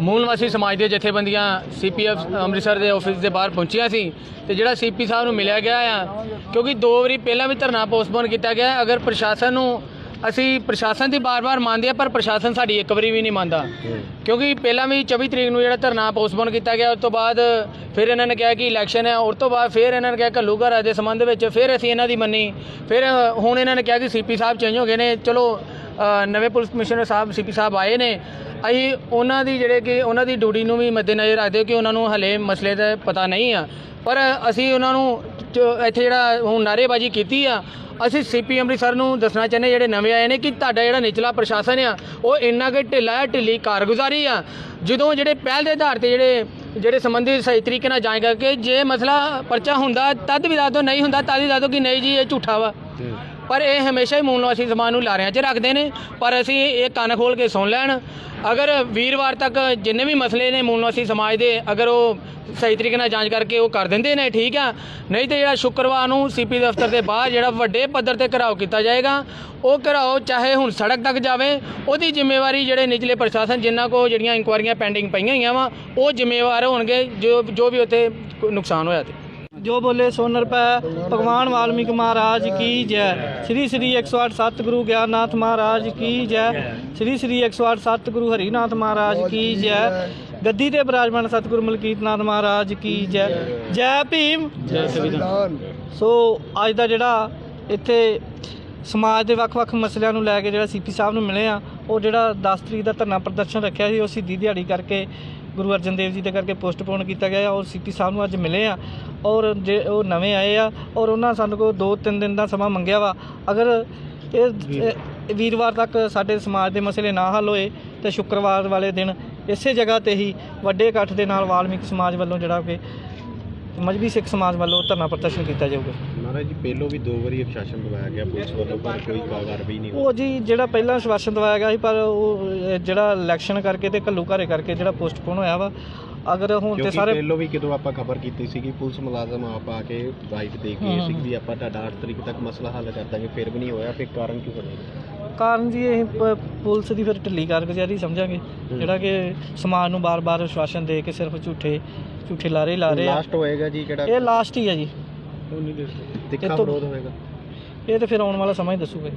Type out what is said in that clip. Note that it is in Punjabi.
ਮੂਲ ਵਾਸੀ ਸਮਾਜ ਦੇ ਜਥੇਬੰਦੀਆਂ ਸੀਪੀਐਫ ਅੰਮ੍ਰਿਤਸਰ ਦੇ ਆਫਿਸ ਦੇ ਬਾਹਰ ਪਹੁੰਚੀਆਂ ਸੀ ਤੇ ਜਿਹੜਾ ਸੀਪੀ ਸਾਹਿਬ ਨੂੰ ਮਿਲਿਆ ਗਿਆ ਆ, ਕਿਉਂਕਿ ਦੋ ਵਾਰੀ ਪਹਿਲਾਂ ਵੀ ਧਰਨਾ ਪੋਸਟਪੋਨ ਕੀਤਾ ਗਿਆ, ਅਗਰ ਪ੍ਰਸ਼ਾਸਨ ਨੂੰ ਅਸੀਂ ਪ੍ਰਸ਼ਾਸਨ ਦੀ ਬਾਰ-ਬਾਰ ਮੰਨਦੇ ਆ, ਪਰ ਪ੍ਰਸ਼ਾਸਨ ਸਾਡੀ ਇੱਕ ਵਾਰੀ ਵੀ ਨਹੀਂ ਮੰਨਦਾ। ਕਿਉਂਕਿ ਪਹਿਲਾਂ ਵੀ 24 ਤਰੀਕ ਨੂੰ ਜਿਹੜਾ ਧਰਨਾ ਪੋਸਟਪੋਨ ਕੀਤਾ ਗਿਆ, ਉਸ ਤੋਂ ਬਾਅਦ ਫਿਰ ਇਹਨਾਂ ਨੇ ਕਿਹਾ ਕਿ ਇਲੈਕਸ਼ਨ ਹੈ, ਉਸ ਤੋਂ ਬਾਅਦ ਫਿਰ ਇਹਨਾਂ ਨੇ ਕਿਹਾ ਘੱਲੂਘਾਰਾ ਦੇ ਸੰਬੰਧ ਵਿੱਚ, ਫਿਰ ਅਸੀਂ ਇਹਨਾਂ ਦੀ ਮੰਨੀ। ਫਿਰ ਹੁਣ ਇਹਨਾਂ ਨੇ ਕਿਹਾ ਕਿ ਸੀਪੀ ਸਾਹਿਬ ਚੇਂਜ ਹੋ ਗਏ ਨੇ, ਚਲੋ ਨਵੇਂ ਪੁਲਿਸ ਕਮਿਸ਼ਨਰ ਸਾਹਿਬ ਸੀਪੀ ਸਾਹਿਬ ਆਏ ਨੇ। ਅਸੀਂ ਉਹਨਾਂ ਦੀ ਜਿਹੜੇ ਕਿ ਉਹਨਾਂ ਦੀ ਡਿਊਟੀ ਨੂੰ ਵੀ ਮੱਦੇਨਜ਼ਰ ਰੱਖਦੇ ਹੋ ਕਿ ਉਹਨਾਂ ਨੂੰ ਹਲੇ ਮਸਲੇ ਦਾ ਪਤਾ ਨਹੀਂ ਆ। ਪਰ ਅਸੀਂ ਉਹਨਾਂ ਨੂੰ ਜੋ ਇੱਥੇ ਜਿਹੜਾ ਹੁਣ ਨਾਅਰੇਬਾਜ਼ੀ ਕੀਤੀ ਆ, ਅਸੀਂ ਸੀਪੀ ਅੰਮ੍ਰਿਤਸਰ ਨੂੰ ਦੱਸਣਾ ਚਾਹੁੰਦੇ ਜਿਹੜੇ ਨਵੇਂ ਆਏ ਨੇ ਕਿ ਤੁਹਾਡਾ ਜਿਹੜਾ ਨਿਚਲਾ ਪ੍ਰਸ਼ਾਸਨ ਆ, ਉਹ ਇੰਨਾ ਕਿ ਢਿੱਲਾ ਹੈ, ਢਿੱਲੀ ਕਾਰਗੁਜ਼ਾਰੀ ਆ। ਜਦੋਂ ਜਿਹੜੇ ਪਹਿਲ ਦੇ ਆਧਾਰ ਤੇ ਜਿਹੜੇ ਜਿਹੜੇ ਸੰਬੰਧਿਤ ਸਹੀ ਤਰੀਕੇ ਨਾਲ ਜਾਂਚ ਕਰਕੇ ਜੇ ਮਸਲਾ ਪਰਚਾ ਹੁੰਦਾ, ਤਦ ਵੀ ਦੱਸ ਦਿਓ, ਨਹੀਂ ਹੁੰਦਾ, ਤਦ ਵੀ ਦੱਸ ਦਿਓ ਕਿ ਨਹੀਂ ਜੀ, ਇਹ ਝੂਠਾ ਵਾ। ਪਰ ਇਹ ਹਮੇਸ਼ਾ ਹੀ ਮੂਲ ਨਿਵਾਸੀ ਸਮਾਜ ਨੂੰ ਲਾਰਿਆਂ 'ਚ ਰੱਖਦੇ ਨੇ, ਪਰ ਅਸੀਂ ਇਹ ਕੰਨ ਖੋਲ ਕੇ ਸੁਣ ਲੈਣ। ਅਗਰ ਵੀਰਵਾਰ ਤੱਕ ਜਿੰਨੇ ਵੀ ਮਸਲੇ ਨੇ ਮੂਲ ਨਿਵਾਸੀ ਸਮਾਜ ਦੇ, ਅਗਰ ਉਹ ਸਹੀ ਤਰੀਕੇ ਨਾਲ ਜਾਂਚ ਕਰਕੇ ਉਹ ਕਰ ਦਿੰਦੇ ਨੇ, ਠੀਕ ਆ। ਨਹੀਂ ਤੇ ਜਿਹੜਾ ਸ਼ੁੱਕਰਵਾਰ ਨੂੰ ਸੀਪੀ ਦਫ਼ਤਰ ਦੇ ਬਾਹਰ ਜਿਹੜਾ ਵੱਡੇ ਪੱਧਰ ਤੇ ਘਰਾਓ ਕੀਤਾ ਜਾਏਗਾ, ਉਹ ਘਰਾਓ ਚਾਹੇ ਹੁਣ ਸੜਕ ਤੱਕ ਜਾਵੇ, ਉਹਦੀ ਜ਼ਿੰਮੇਵਾਰੀ ਜਿਹੜੇ ਨਿਚਲੇ ਪ੍ਰਸ਼ਾਸਨ ਜਿਨ੍ਹਾਂ ਕੋ ਜਿਹੜੀਆਂ ਇਨਕੁਆਇਰੀਆਂ ਪੈਂਡਿੰਗ ਪਈਆਂ ਹੋਈਆਂ ਵਾ, ਉਹ ਜ਼ਿੰਮੇਵਾਰ ਹੋਣਗੇ, ਜੋ ਜੋ ਵੀ ਉੱਥੇ ਕੋਈ ਨੁਕਸਾਨ ਹੋਇਆ ਤੇ। ਜੋ ਬੋਲੇ ਸੋ ਨਿਰਭੈ ਭਗਵਾਨ ਵਾਲਮੀਕ ਮਹਾਰਾਜ ਕੀ ਜੈ। ਸ੍ਰੀ ਸ੍ਰੀ 108 ਸਤਿਗੁਰੂ ਗਿਆਨਨਾਥ ਮਹਾਰਾਜ ਕੀ ਜੈ। ਸ੍ਰੀ ਸ੍ਰੀ 108 ਸਤਿਗੁਰੂ ਹਰੀਨਾਥ ਮਹਾਰਾਜ ਕੀ ਜੈ। ਗੱਦੀ ਤੇ ਬਿਰਾਜਮਾਨ ਸਤਿਗੁਰੂ ਮਲਕੀਤਨਾਥ ਮਹਾਰਾਜ ਕੀ ਜੈ। ਜੈ ਭੀਮ। ਜੈ ਸੰਵਿਧਾਨ। ਸੋ ਅੱਜ ਦਾ ਜਿਹੜਾ ਇੱਥੇ ਸਮਾਜ ਦੇ ਵੱਖ-ਵੱਖ ਮਸਲਿਆਂ ਨੂੰ ਲੈ ਕੇ ਜਿਹੜਾ ਸੀਪੀ ਸਾਹਿਬ ਨੂੰ ਮਿਲੇ ਆ ਉਹ ਜਿਹੜਾ 10 ਤਰੀਕ ਦਾ ਧਰਨਾ ਪ੍ਰਦਰਸ਼ਨ ਰੱਖਿਆ ਸੀ ਉਹ ਸਿੱਧੀ ਦਿਹਾੜੀ ਕਰਕੇ ਗੁਰੂ ਅਰਜਨ ਦੇਵ ਜੀ ਦੇ ਕਰਕੇ ਪੋਸਟਪੋਨ ਕੀਤਾ ਗਿਆ ਔਰ ਸੀਪੀ ਸਾਹਿਬ ਨੂੰ ਅੱਜ ਮਿਲੇ ਆ। ਔਰ ਜੇ ਉਹ ਨਵੇਂ ਆਏ ਆ ਔਰ ਉਹਨਾਂ ਸਾਨੂੰ ਕੋਲ 2-3 ਦਿਨ ਦਾ ਸਮਾਂ ਮੰਗਿਆ ਵਾ ਅਗਰ ਇਹ ਇਹ ਵੀਰਵਾਰ ਤੱਕ ਸਾਡੇ ਸਮਾਜ ਦੇ ਮਸਲੇ ਨਾ ਹੱਲ ਹੋਏ ਤੇ ਸ਼ੁੱਕਰਵਾਰ ਵਾਲੇ ਦਿਨ ਇਸੇ ਜਗ੍ਹਾ ਤੇ ਹੀ ਵੱਡੇ ਇਕੱਠ ਦੇ ਨਾਲ ਵਾਲਮੀਕ ਸਮਾਜ ਵੱਲੋਂ ਜਿਹੜਾ ਕਿ ਮਜਬੀ ਸਿੱਖ ਸਮਾਜ ਵੱਲੋਂ ਧਰਨਾ ਪ੍ਰਦਰਸ਼ਨ ਕੀਤਾ ਜਾਊਗਾ। ਮਹਾਰਾਜ ਜੀ ਪਹਿਲੋਂ ਵੀ ਦੋ ਵਾਰੀ ਅਪਸ਼ਾਸਨ ਦਵਾਇਆ ਗਿਆ ਪੁਲਿਸ ਵੱਲੋਂ ਪਰ ਕੋਈ ਕਾਰਵਾਈ ਨਹੀਂ ਹੋਈ। ਉਹ ਜੀ ਜਿਹੜਾ ਪਹਿਲਾਂ ਆਸ਼ਵਾਸਨ ਦਵਾਇਆ ਗਿਆ ਸੀ ਪਰ ਉਹ ਅਹ, ਜਿਹੜਾ ਇਲੈਕਸ਼ਨ ਕਰਕੇ ਤੇ ਘੱਲੂ ਘਾਰੇ ਕਰਕੇ ਜਿਹੜਾ ਪੋਸਟਪੋਨ ਹੋਇਆ ਵਾ ਅਗਰ ਹੁਣ ਤੇ ਕਿਉਂਕਿ ਸਾਰੇ ਪਹਿਲੋਂ ਵੀ ਕਿਦੋਂ ਆਪਾਂ ਖਬਰ ਕੀਤੀ ਸੀ ਕਿ ਪੁਲਿਸ ਮੁਲਾਜ਼ਮ ਆਪ ਆ ਕੇ ਬਾਈਟ ਦੇ ਹਮ। ਸੀ ਵੀ ਆਪਾਂ ਤੁਹਾਡਾ 8 ਤਰੀਕ ਤੱਕ ਮਸਲਾ ਹੱਲ ਕਰ ਦਾਂਗੇ ਫਿਰ ਵੀ ਨਹੀਂ ਹੋਇਆ ਫਿਰ ਕਾਰਨ ਕੀ ਬਣੇਗਾ ਕਾਰਨ ਜੀ ਇਹ ਪ- ਪੁਲਿਸ ਦੀ ਫਿਰ ਢਿੱਲੀ ਕਾਰਗੁਜ਼ਾਰੀ ਸਮਝਾਂਗੇ। ਜਿਹੜਾ ਕਿ ਸਮਾਜ ਨੂੰ ਬਾਰ-ਬਾਰ ਆਸ਼ਵਾਸਨ ਦੇ ਕੇ ਸਿਰਫ ਝੂਠੇ ਝੂਠੇ ਲਾਰੇ ਲਾ ਰਹੇ ਆ। ਲਾਸਟ ਹੋਏਗਾ ਜੀ ਕਿਹੜਾ ਇਹ ਲਾਸਟ ਹੀ ਆ ਜੀ। ਵਿਰੋਧ ਹੋਏਗਾ? ਇਹ ਤੇ ਫਿਰ ਆਉਣ ਵਾਲਾ ਸਮਾਂ ਹੀ ਦੱਸੂਗਾ ਜੀ।